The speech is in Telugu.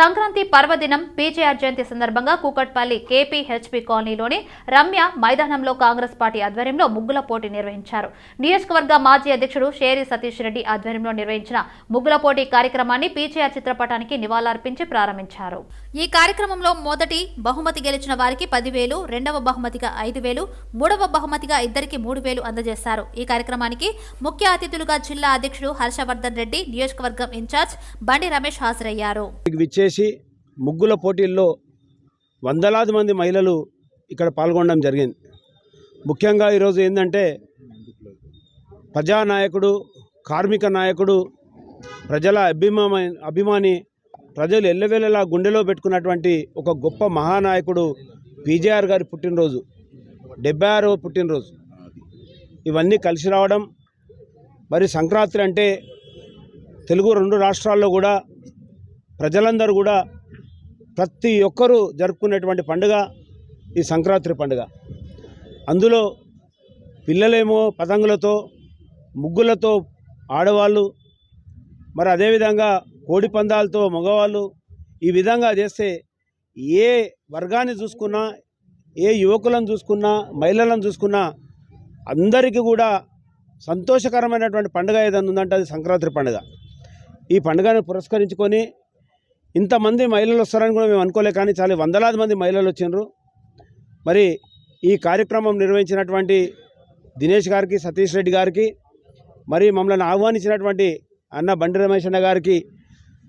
సంక్రాంతి పర్వదినం పీజేఆర్ జయంతి సందర్భంగా కూకట్పల్లి కేపీహెచ్పీ కాలనీలోని రమ్య మైదానంలో కాంగ్రెస్ పార్టీ ఆధ్వర్యంలో ముగ్గుల పోటీ నిర్వహించారు. నియోజకవర్గ మాజీ అధ్యక్షుడు షేరి సతీష్ రెడ్డి ఆధ్వర్యంలో నిర్వహించిన ముగ్గుల పోటీ కార్యక్రమాన్ని పీజేఆర్ చిత్రపటానికి నివాళులర్పించి ప్రారంభించారు. ఈ కార్యక్రమంలో మొదటి బహుమతి గెలిచిన వారికి పదివేలు రెండవ బహుమతిగా ఐదు వేలు మూడవ బహుమతిగా ఇద్దరికి మూడు వేలు అందజేశారు. ఈ కార్యక్రమానికి ముఖ్య అతిథులుగా జిల్లా అధ్యక్షుడు హర్షవర్ధన్ రెడ్డి నియోజకవర్గం ఇన్ఛార్జ్ బండి రమేష్ హాజరయ్యారు. చేసి ముగ్గుల పోటీల్లో వందలాది మంది మహిళలు ఇక్కడ పాల్గొనడం జరిగింది. ముఖ్యంగా ఈరోజు ఏంటంటే ప్రజానాయకుడు కార్మిక నాయకుడు ప్రజల అభిమాని అభిమాని ప్రజలు ఎల్లవేళలా గుండెలో పెట్టుకున్నటువంటి ఒక గొప్ప మహానాయకుడు పీజేఆర్ గారి పుట్టినరోజు డెబ్బై ఆరో పుట్టినరోజు. ఇవన్నీ కలిసి రావడం మరి సంక్రాంతి అంటే తెలుగు రెండు రాష్ట్రాల్లో కూడా ప్రజలందరూ కూడా ప్రతి ఒక్కరూ జరుపుకునేటువంటి పండుగ ఈ సంక్రాంతి పండుగ. అందులో పిల్లలేమో పతంగులతో ముగ్గులతో ఆడవాళ్ళు మరి అదేవిధంగా కోడి పందాలతో మగవాళ్ళు ఈ విధంగా చేస్తే ఏ వర్గాన్ని చూసుకున్నా ఏ యువకులను చూసుకున్నా మహిళలను చూసుకున్నా అందరికీ కూడా సంతోషకరమైనటువంటి పండుగ ఏదైనా ఉందంటే అది సంక్రాంతి పండుగ. ఈ పండుగను పురస్కరించుకొని ఇంతమంది మహిళలు వస్తారని కూడా మేము అనుకోలే కానీ చాలా వందలాది మంది మహిళలు వచ్చిండ్రు. మరి ఈ కార్యక్రమం నిర్వహించినటువంటి దినేష్ గారికి సతీష్ రెడ్డి గారికి మరి మమ్మల్ని ఆహ్వానించినటువంటి అన్న బండి రమేష్ అన్న గారికి